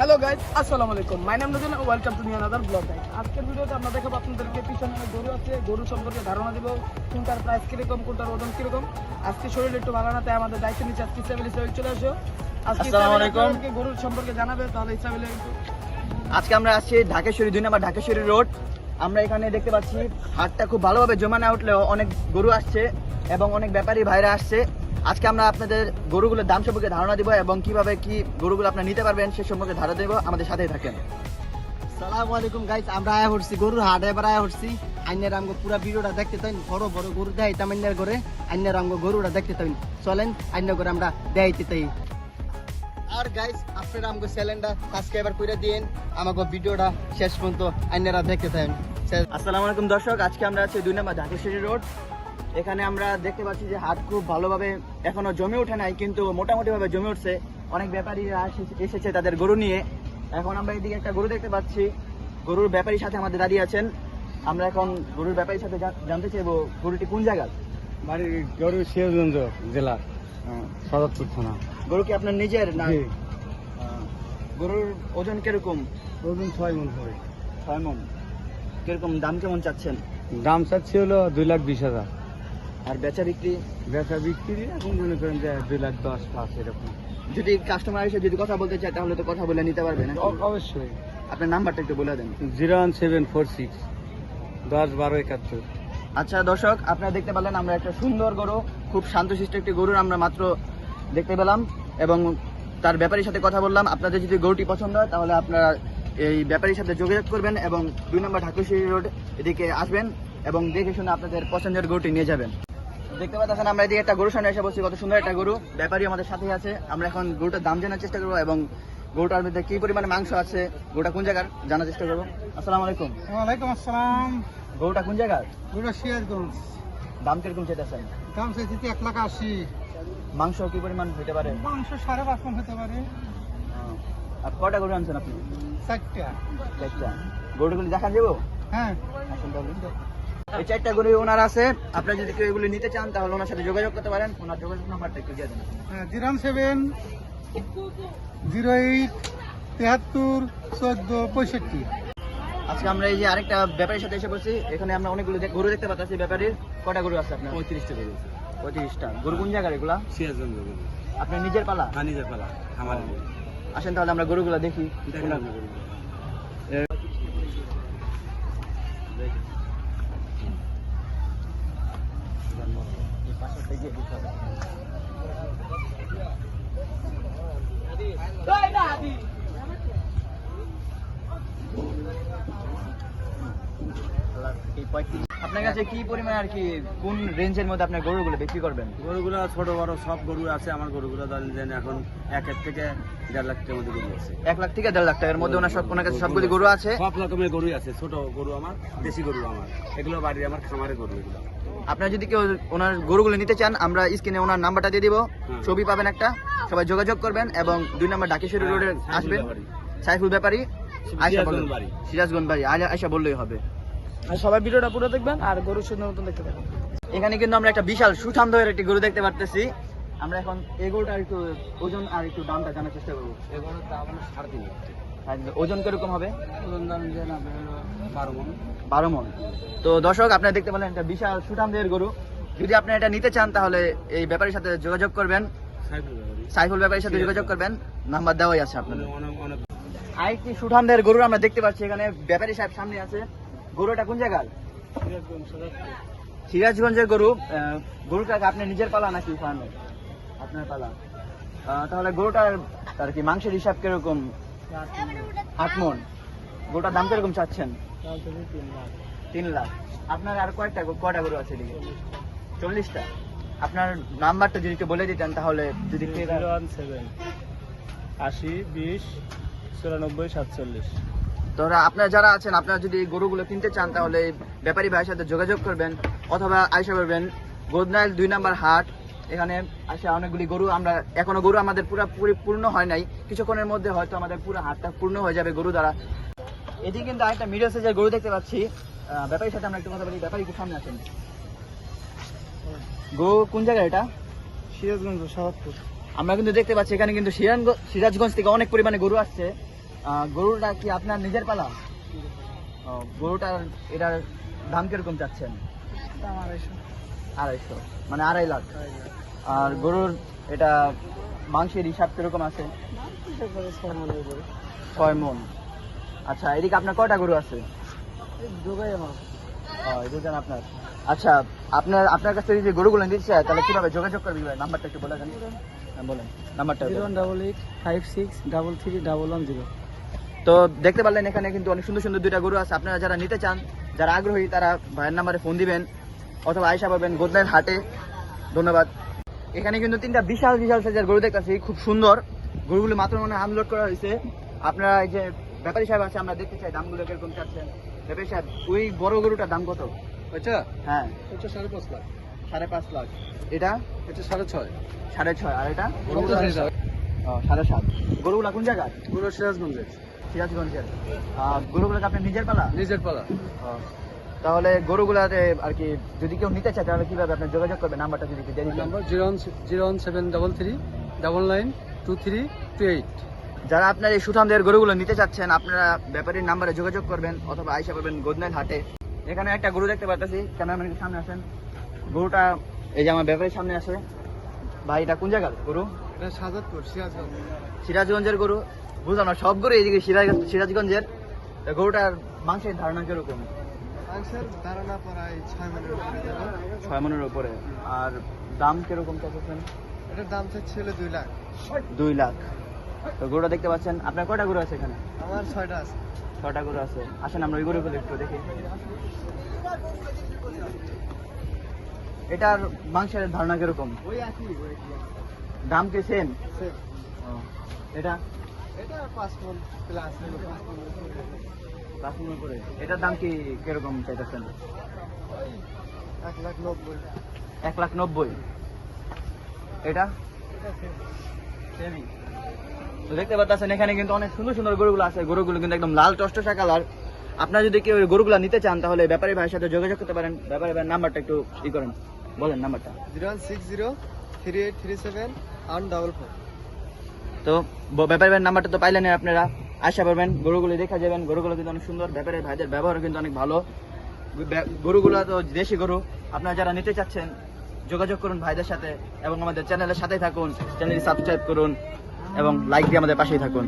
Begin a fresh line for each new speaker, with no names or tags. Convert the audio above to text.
Hello guys আসসালামু আলাইকুম my নাম Nazrul welcome to new another blog guys আজকের ভিডিওতে আমরা দেখাবো আপনাদেরকে পিছনে অনেক গরু আছে। গরু সম্পর্কে ধারণা দিব। কোনটার প্রাইস কীরকম কোনটার ওজন কীরকম। আজকে শরীর একটু ভালো না তাই আমাদের দায়িত্ব নিচ্ছে আজকে ইসরায়েল ইসরায়েল চলে আসো। আজকে গরুর সম্পর্কে জানাবে তাহলে একটু
আজকে আমরা আসছি ঢাকেশ্বরী দুই নম্বর ঢাকেশ্বরী রোড। আমরা এখানে দেখতে পাচ্ছি হাটটা খুব ভালোভাবে জমা না উঠলেও অনেক গরু আসছে এবং অনেক ব্যাপারী ভাইরা আসছে। আজকে আমরা আপনাদের গরুগুলোর দাম সম্পর্কে ধারণা দিব এবং কীভাবে কি গরুগুলো আপনারা নিতে পারবেন সে সম্পর্কে ধারণা দেবো। আমাদের সাথেই থাকেন।
সালামু আলাইকুম গাইস আমরা আয়া হচ্ছি গরুর হাট এবার আয়া হচ্ছি আইনের আমগো পুরা ভিডিওটা দেখতে তাই বড় বড় গরু দেয় করে আইনের আমগো গরুটা দেখতে তাই চলেন আইনের করে আমরা দেখাইতে তাই আর গাইস আপনারা আমগো চ্যানেলটা সাবস্ক্রাইবার করে দিন আমাগো ভিডিওটা শেষ পর্যন্ত আইনেরা দেখতে তাই
আসসালামু আলাইকুম দর্শক আজকে আমরা আছি দুই নম্বর ঢাকেশ্বরী রোড। এখানে আমরা দেখতে পাচ্ছি যে হাট খুব ভালোভাবে এখনও জমে ওঠে নাই কিন্তু মোটামুটি ভাবে জমে উঠছে। অনেক ব্যাপারীরা এসেছে তাদের গরু নিয়ে। এখন আমরা এদিকে একটা গরু দেখতে পাচ্ছি। গরুর ব্যাপারীর সাথে আমাদের দাঁড়িয়ে আছেন। আমরা এখন গরুর ব্যাপারীর সাথে জানতে চাইব গরুটি কোন জায়গার
বাড়ি গরু সিরাজগঞ্জ জেলার সদরপুর থানা।
গরু কি আপনার নিজের না? গরুর ওজন কীরকম?
ওজন ছয় মন
ছয় মন। কীরকম দাম কেমন চাচ্ছেন?
দাম চাচ্ছি হলো দুই লাখ বিশ হাজার।
আর বেচা বিক্রি?
বেচা বিক্রি এখন মনে করেন যে দুই লাখ দশ পাঁচ এরকম।
যদি কাস্টমার এসে যদি কথা বলতে চায় তাহলে তো কথা বলে নিতে পারবে না।
অবশ্যই।
আপনার নাম্বারটা একটু বলে দেন।
Zero one seven four six দশ বারো একাত্তর।
আচ্ছা দর্শক আপনারা দেখতে পেলেন আমরা একটা সুন্দর গরু খুব শান্তশিষ্ট একটি গরুর আমরা মাত্র দেখতে পেলাম। এবং তার ব্যাপারীর সাথে কথা বললাম। আপনাদের যদি গরুটি পছন্দ হয় তাহলে আপনারা এই ব্যাপারীর সাথে যোগাযোগ করবেন এবং দুই নম্বর ঢাকুশিরি রোড এদিকে আসবেন এবং দেখে শুনে আপনাদের পছন্দের গরুটি নিয়ে যাবেন। দেখতে পাচ্ছেন আমরা এদিকে একটা গরুর সামনে এসে বলছি কত সুন্দর একটা গরু। ব্যাপারী আমাদের সাথে আছে। আমরা এখন গরুটার দাম জানার চেষ্টা করব এবং গরুটার মধ্যে কি পরিমাণে মাংস আছে গরুটা কোন জায়গার জানার চেষ্টা করব। আসসালামু আলাইকুম।
ওয়ালাইকুম আসসালাম।
গরুটা কোন জায়গার?
গরু সিরাজগঞ্জ
দাম কীরকম চেয়েছেন
দাম চাইছি এক লাখ আশি।
মাংস কি পরিমাণ হতে পারে?
মাংস সাড়ে পাঁচ মন হতে পারে।
আর কটা গরু আনছেন আপনি?
চারটা।
চারটা। গরুগুলি দেখা যাব
হ্যাঁ।
আসুন তাহলে। এই চারটা গরু ওনার আছে। আপনারা যদি কেউ এগুলো নিতে চান তাহলে ওনার সাথে যোগাযোগ করতে পারেন। ওনার যোগাযোগ নাম্বারটা একটু দিয়ে দেন।
জিরো সেভেন জিরো এইট তেহাত্তর চোদ্দ পঁয়ষট্টি।
আজকে আমরা এই যে আরেকটা ব্যাপারীর সাথে এসে বলছি এখানে আমরা অনেকগুলো গরু দেখতে পাচ্ছি ব্যাপারীর কটা গরু আছে আপনার?
পঁয়ত্রিশটা গরু
পঁয়ত্রিশটা। গরু কোন জায়গার এগুলা?
সিরাজগঞ্জ গরু।
আপনার নিজের পালা?
নিজের পালা। আমার
আসেন তাহলে আমরা গরুগুলো দেখি। Thank you. আপনার কাছে কি পরিমাণ আর কি কোন রেঞ্জের মধ্যে আপনার গরুগুলো বিক্রি করবেন?
গরুগুলো ছোট বড় সব গরু আছে। আমার গরুগুলো ধরেন এখন এক এক থেকে দেড় লাখ টাকার মধ্যে গরু আছে।
এক লাখ থেকে দেড় লাখ টাকার মধ্যে ওনার সব ওনার কাছে সবগুলি গরু আছে।
সব রকমের গরুই আছে। ছোট গরু আমার দেশি গরু আমার। এগুলো বাড়ির আমার খামারে গরু এগুলো।
আপনারা যদি কেউ ওনার গরুগুলো নিতে চান আমরা স্ক্রিনে ওনার নাম্বারটা দিয়ে দিব। ছবি পাবেন একটা। সবাই যোগাযোগ করবেন এবং দুই নম্বর ডাকেশ্বরী
হ্যাঁ,
রোডে আসবেন। সাইফুল ব্যাপারী আয়সা
বাড়ি।
সিরাজগঞ্জ বাড়ি। আয়সা বললেই হবে।
আর সবাই ভিডিওটা পুরো দেখবেন আর গরু সুন্দর মতন দেখতে থাকুন।
এখানে কিন্তু আমরা একটা বিশাল সুঠামদয়ের একটি গরু দেখতে পারতেছি। আমরা এখন এই একটু ওজন আর একটু দামটা জানার চেষ্টা করব।
দাম সাড়ে তিন
ওজন কীরকম হবে?
ওজন দাম বারো মন।
বারো মন। তো দর্শক আপনারা দেখতে পেলেন একটা বিশাল সুঠামদের গরু। যদি আপনি এটা নিতে চান তাহলে এই ব্যাপারীর সাথে যোগাযোগ করবেন।
সাইফুল ব্যাপারী।
সাইফুল ব্যাপারীর সাথে যোগাযোগ করবেন। নাম্বার দেওয়াই আছে আপনাদের। আরেকটি সুঠামদের গরু আমরা দেখতে পাচ্ছি এখানে। ব্যাপারী সাহেব সামনে আছে। গরুটা কোন জায়গার? সিরাজগঞ্জের গরু আহ, গরুটাকে আপনি নিজের পালা নাকি ফার্মে? আপনার পালা। তাহলে গরুটার আর কি মাংসের হিসাব কীরকম? আট মন গরুটার দাম কীরকম চাচ্ছেন? তিন লাখ। আপনার আর কয়টা গো- কয়টা গরু আছে এদিকে? চল্লিশটা। আপনার নাম্বারটা যদি একটু বলে দিতেন তাহলে যদি
আশি বিশ চুরানব্বই সাতচল্লিশ।
তোরা আপনারা যারা আছেন আপনারা যদি এই গরুগুলো কিনতে চান তাহলে ব্যাপারী ভাইয়ের সাথে যোগাযোগ করবেন অথবা আইসা করবেন গোদনাইল দুই নাম্বার হাট। এখানে আসে অনেকগুলি গরু। আমরা এখনও গরু আমাদের পুরো পূর্ণ হয় নাই। কিছুক্ষণের মধ্যে হয়তো আমাদের পুরো হাটটা পূর্ণ হয়ে যাবে গরু দ্বারা। এদিকে কিন্তু আরেকটা মিডিয়াম সাইজের গরু দেখতে পাচ্ছি। ব্যাপারীর সাথে আমরা একটু কথা বলি। ব্যাপারী কি সামনে আছেন গরু কোন জায়গায় এটা?
সিরাজগঞ্জ
আমরা কিন্তু দেখতে পাচ্ছি এখানে কিন্তু সিরাজগঞ্জ সিরাজগঞ্জ থেকে অনেক পরিমাণে গরু আসছে। গরুটা কি আপনার নিজের পালা? গরুটার এটার দাম কীরকম চাচ্ছেন?
আড়াইশো।
মানে আড়াই লাখ। আর গরুর এটা মাংসের হিসাব কীরকম আছে?
ছয়
মন। আচ্ছা এদিকে আপনার কয়টা গরু আছে? দুজন আপনার। আচ্ছা আপনার আপনার কাছ থেকে যে গরুগুলো নিতে চায় তাহলে কীভাবে যোগাযোগ করবে ভাই? নাম্বারটা একটু বলে দেন। হ্যাঁ, বলেন। নাম্বারটা
zero one double eight five six double three double one zero.
তো দেখতে পারলেন এখানে কিন্তু অনেক সুন্দর সুন্দর দুইটা গরু আছে। আপনারা যারা নিতে চান যারা আগ্রহী তারা ভাইয়ের নাম্বারে ফোন দিবেন অথবা আয়সা পাবেন গোদনের হাটে। ধন্যবাদ। এখানে কিন্তু তিনটা বিশাল বিশাল সাইজের গরু দেখতেছি খুব সুন্দর। গরুগুলো মাত্র মনে আনলোড করা হয়েছে। আপনারা এই যে ব্যাপারী সাহেব আছে আমরা দেখতে চাই দামগুলো কীরকম চাচ্ছেন। ব্যাপারী সাহেব ওই বড় গরুটার দাম কত?
ওইটা
হ্যাঁ।
ওইটা সাড়ে পাঁচ লাখ।
সাড়ে পাঁচ লাখ। এটা?
এটা সাড়ে ছয়।
সাড়ে ছয়। আর এটা?
সাড়ে
সাত। গরুগুলা কোন জায়গায়?
পুরো সিরাজগঞ্জের
সিরাজগঞ্জের। গরুগুলোকে আপনি নিজের পালা?
নিজের পালা।
তাহলে গরুগুলাতে আর কি যদি কেউ নিতে চায় তাহলে কীভাবে আপনি যোগাযোগ করবেন? নাম্বারটা যদি
number zero one zero one seven double three double nine two three two eight.
যারা আপনার এই সুঠামদের গরুগুলো নিতে চাচ্ছেন আপনারা ব্যাপারীর নাম্বারে যোগাযোগ করবেন অথবা আইসা পাবেন গোদনাইল হাটে। এখানে একটা গরু দেখতে পাচ্ছি ক্যামেরাম্যানের সামনে আসেন। গরুটা এই যে আমার ব্যাপারীর সামনে আছে। ভাই এটা কোন জায়গার গরু?
এটা সাজাদপুর সিরাজগঞ্জ।
সিরাজগঞ্জের গরু। বুঝলাম না সব গরু এইদিকে সিরাজ সিরাজগঞ্জের। গরুটার মাংসের ধারণা কীরকম?
মাংসের ধারণা প্রায় ছয়
মনের উপরে আর দাম কীরকম চাচ্ছেন?
এটার দাম ছিল দুই লাখ।
দুই লাখ। তো গরুটা দেখতে পাচ্ছেন আপনার কয়টা গরু আছে এখানে?
আমার ছয়টা আছে।
ছটা গরু আছে। আসেন আমরা ওই গরুগুলো একটু দেখি। এটার মাংসের ধারণা কীরকম? দাম কি সেম। এটা?
এটা পাঁচ মন প্লাস পাঁচ মন
করে। এটার দাম কি কীরকম চাইতেছেন?
এক লাখ নব্বই।
এক লাখ নব্বই। এটা। তো দেখতে পাচ্ছেন এখানে কিন্তু অনেক সুন্দর সুন্দর গরুগুলো আছে। গরুগুলো কিন্তু একদম লাল টসটসা কালার। আপনারা যদি কেউ গরুগুলো নিতে চান তাহলে ব্যাপারী ভাইয়ের সাথে যোগাযোগ করতে পারেন। ব্যাপারী ভাইয়ের নাম্বারটা একটু ই করেন। বলেন নাম্বারটা।
Zero one six zero three eight three seven one double four.
তো ব্যাপারের নাম্বারটা তো পাইলেন আপনারা। আশা করবেন গরুগুলো দেখা যাবেন। গরুগুলো কিন্তু অনেক সুন্দর। ব্যাপারের ভাইদের ব্যবহার কিন্তু অনেক ভালো। গরুগুলো তো দেশি গরু। আপনারা যারা নিতে চাচ্ছেন, যোগাযোগ করুন ভাইদের সাথে এবং আমাদের চ্যানেলের সাথেই থাকুন। চ্যানেলটি সাবস্ক্রাইব করুন এবং লাইক দিয়ে আমাদের পাশেই থাকুন।